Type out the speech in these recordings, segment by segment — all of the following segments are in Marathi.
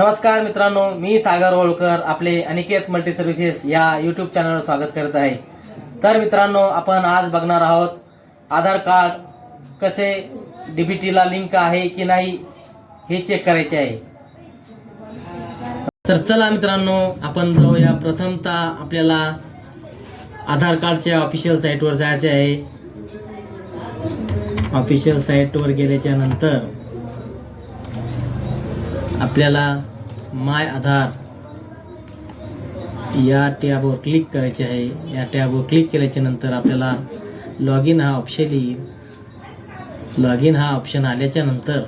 नमस्कार मित्रांनो मी सागर होळकर आपले अनिकेत मल्टी सर्व्हिसेस या यूट्यूब चॅनलवर स्वागत करत आहे. तर मित्रांनो आपण आज बघणार आहोत आधार कार्ड कसे डीबीटीला लिंक आहे की नाही हे चेक करायचे आहे. तर चला मित्रांनो आपण जाऊया. प्रथमतः आपल्याला आधार कार्डच्या ऑफिशियल साईटवर जायचे आहे. ऑफिशियल साईटवर गेल्याच्यानंतर आपल्याला माय आधार या टॅबवर क्लिक करायचे आहे. या टॅबवर क्लिक केल्याच्यानंतर आपल्याला लॉग इन हा ऑप्शन येईल. लॉग इन हा ऑप्शन आल्याच्यानंतर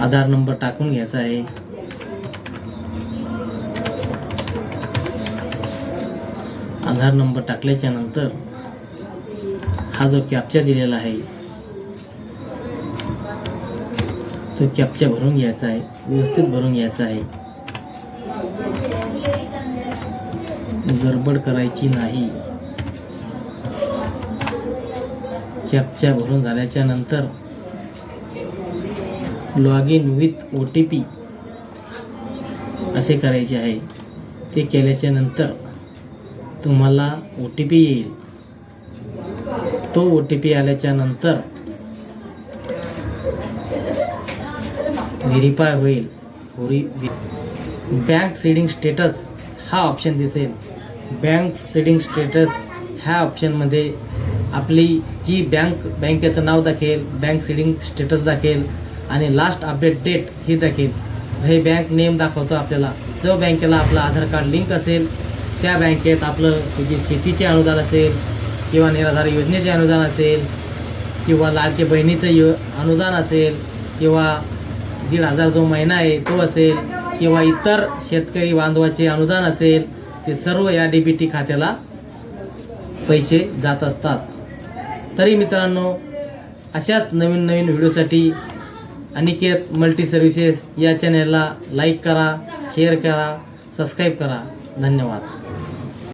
आधार नंबर टाकून घ्यायचा आहे. आधार नंबर टाकल्याच्या नंतर हा जो कॅप्चा दिलेला आहे तो कॅप्चा भरून घ्यायचा आहे व्यवस्थित भरून घ्यायचा आहे. गडबड करायची नाही. कॅप्चा भरून झाल्याच्यानंतर log in with O T P असे करायचे आहे. ते केल्याच्यानंतर तुम्हाला ओ टी पी येईल. तो ओ टी पी आल्याच्यानंतर व्हेरीफाय होईल. होरी बँक सीडिंग स्टेटस हा ऑप्शन दिसेल. बँक सीडिंग स्टेटस ह्या ऑप्शनमध्ये आपली जी बँक बँकेचं नाव दाखेल बँक सीडिंग स्टेटस दाखेल आणि लास्ट अपडेट डेट ही दाखेल. हे बँक नेम दाखवतो आपल्याला. जो बँकेला आपलं आधार कार्ड लिंक असेल त्या बँकेत आपलं जे शेतीचे अनुदान असेल किंवा निराधार योजनेचे अनुदान असेल किंवा लाडके बहिणीचं यो अनुदान असेल किंवा दीड हजार जो महिना आहे तो असेल किंवा इतर शेतकरी बांधवाचे अनुदान असेल ते सर्व या डी बी टी खात्याला पैसे जात असतात. तरी मित्रांनो अशाच नवीन नवीन व्हिडिओसाठी अनिकेत मल्टी सर्व्हिसेस या चॅनेलला लाईक करा शेअर करा सबस्क्राईब करा. धन्यवाद.